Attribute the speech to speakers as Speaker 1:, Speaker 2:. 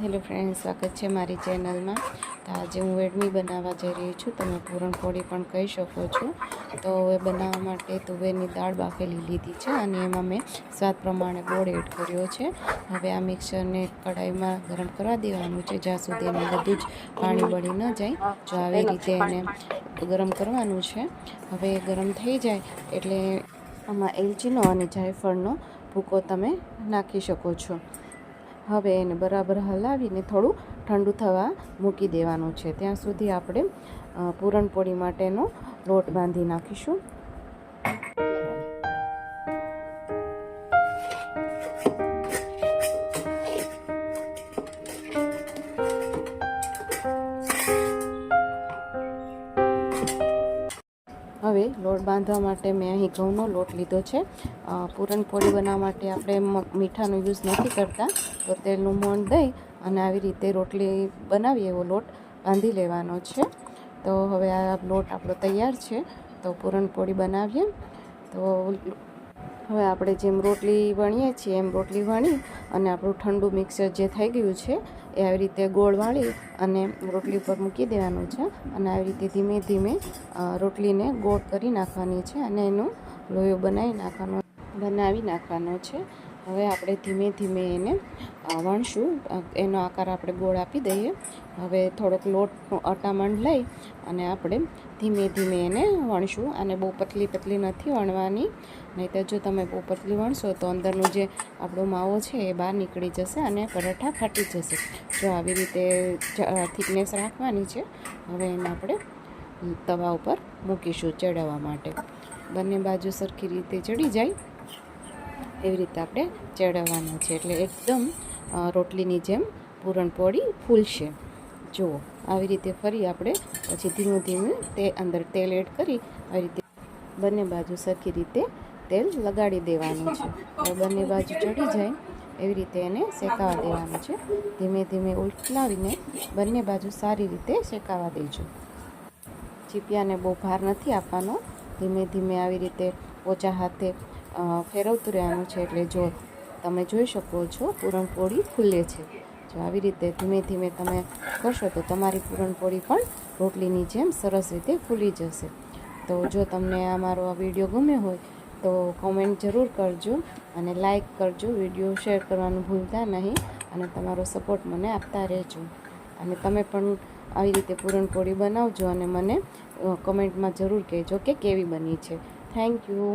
Speaker 1: Hello friend સ્વાગત છે મારી ચેનલમાં. તો આજે હું વેડમી બનાવવા જઈ રહી છું. તમે પૂરણપોળી પણ કહી શકો છો. તો એ બનાવવા માટે તુવેરની દાળ બાફેલી લીધી છે અને એમાં મેં સ્વાદ પ્રમાણે ગોળ એડ કર્યો છે. હવે આ મિક્સરને કઢાઈમાં ગરમ કરવા દેવાનું છે, જ્યાં સુધી એમાં બધું જ પાણી બળી ન જાય. જો આવી રીતે એને ગરમ કરવાનું છે. હવે ગરમ થઈ જાય એટલે આમાં એલચીનો અને જાયફળનો ભૂકો તમે નાખી શકો છો. હવે એને બરાબર હલાવીને થોડું ઠંડુ થવા મૂકી દેવાનું છે. ત્યાં સુધી આપણે પૂરણપોળી માટેનો લોટ બાંધી નાખીશું. લોટ બાંધવા માટે મેં અહીં ઘઉંનો લોટ લીધો છે. પૂરણપોળી બનાવવા માટે આપણે મીઠાનો યુઝ નથી કરતા. તો તેલનું મોણ દઈ અને આવી રીતે રોટલી બનાવીએ એવો લોટ બાંધી લેવાનો છે. તો હવે આ લોટ આપણો તૈયાર છે. તો પૂરણપોળી બનાવીએ. તો હવે આપણે જેમ રોટલી વણીએ છીએ એમ રોટલી વણી અને આપણું ઠંડુ મિક્સર જે થઈ ગયું છે એ આવી રીતે ગોળ વાળી અને રોટલી ઉપર મૂકી દેવાનું છે અને આવી રીતે ધીમે ધીમે રોટલીને ગોળ કરી નાખવાની છે અને એનું લોયો બનાવી નાખવાનો બનાવી નાખવાનો છે. હવે આપણે ધીમે ધીમે એને વણશું. એનો આકાર આપણે ગોળ આપી દઈએ. હવે થોડોક લોટનું અટામણ લઈ અને આપણે ધીમે ધીમે એને વણશું. અને બહુ પતલી પતલી નથી વણવાની. નહીં તો જો તમે બહુ પતલી વણશો તો અંદરનું જે આપણો માવો છે એ બહાર નીકળી જશે અને પરાઠા ફાટી જશે. જો આવી રીતે થિકનેસ રાખવાની છે, હવે એને આપણે તવા ઉપર મૂકીશું ચડાવવા માટે. બંને બાજુ સરખી રીતે ચડી જાય. એવી રીતે આપણે ચડાવવાનું છે. એટલે એકદમ રોટલીની જેમ પૂરણપોળી ફૂલશે. જુઓ, આવી રીતે ફરી આપણે પછી ધીમું ધીમું તે અંદર તેલ એડ કરી આવી રીતે બંને બાજુ સરખી રીતે તેલ લગાડી દેવાનું છે. બંને બાજુ ચડી જાય એવી રીતે એને શેકાવા દેવાનું છે. ધીમે ધીમે ઉલટાવીને બંને બાજુ સારી રીતે શેકાવા દેજો. ચીપિયાને બહુ ભાર નથી આપવાનો. ધીમે ધીમે આવી રીતે ઓછા હાથે ફેરવતું રહેવાનું છે એટલે જો તમે જોઈ શકો છો, પૂરણપોળી ખુલે છે. જો આવી રીતે ધીમે ધીમે તમે કરશો તો તમારી પૂરણપોળી પણ રોટલીની જેમ સરસ રીતે ખુલી જશે. તો જો તમને આ મારો આ વીડિયો ગમ્યો હોય તો કોમેન્ટ જરૂર કરજો અને લાઈક કરજો. વીડિયો શેર કરવાનું ભૂલતા નહીં અને તમારો સપોર્ટ મને આપતા રહેજો. અને તમે પણ આવી રીતે પૂરણપોળી બનાવજો અને મને કમેન્ટમાં જરૂર કહેજો કે કેવી બની છે. Thank you